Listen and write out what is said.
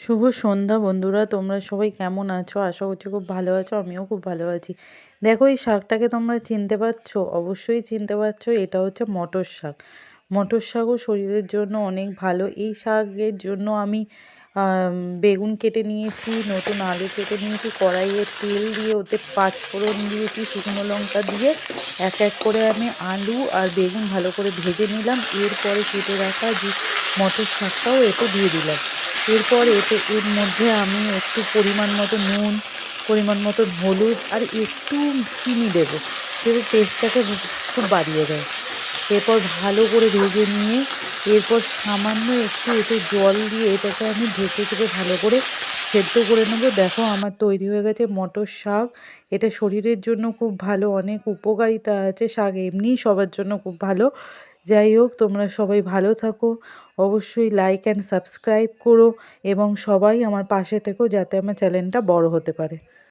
শুভ সন্ধ্যা বন্ধুরা, তোমরা সবাই কেমন আছো? আশা করছি খুব ভালো আছো, আমিও খুব ভালো আছি। দেখো, এই শাকটাকে তোমরা চিনতে পারছ? অবশ্যই চিনতে পারছ, এটা হচ্ছে মটর শাক। মটর শাকও শরীরের জন্য অনেক ভালো। এই শাকের জন্য আমি বেগুন কেটে নিয়েছি, নতুন আলু কেটে নিয়েছি, কড়াইয়ে তেল দিয়ে ওতে পাঁচ ফোড়ন দিয়েছি, শুকনো লঙ্কা দিয়ে। এক এক করে আমি আলু আর বেগুন ভালো করে ভেজে নিলাম। এরপরে কেটে রাখা যে মটর শাকটাও এতে দিয়ে দিলাম। এরপর এতে, এর মধ্যে আমি একটু পরিমাণ মতো নুন, পরিমাণ মতো হলুদ আর একটু চিনি দেবো। সেটা টেস্টটাকে খুব বাড়িয়ে দেয়। এরপর ভালো করে ভেজে নিয়ে, এরপর সামান্য একটু এতে জল দিয়ে এটাকে আমি ঢেকে থেকে ভালো করে সেদ্ধ করে নেব। দেখো আমার তৈরি হয়ে গেছে মটর শাক। এটা শরীরের জন্য খুব ভালো, অনেক উপকারিতা আছে শাক। এমনিই সবার জন্য খুব ভালো। যাই হোক, তোমরা সবাই ভালো থাকো। অবশ্যই লাইক অ্যান্ড সাবস্ক্রাইব করো এবং সবাই আমার পাশে থেকো যাতে আমার চ্যানেলটা বড় হতে পারে।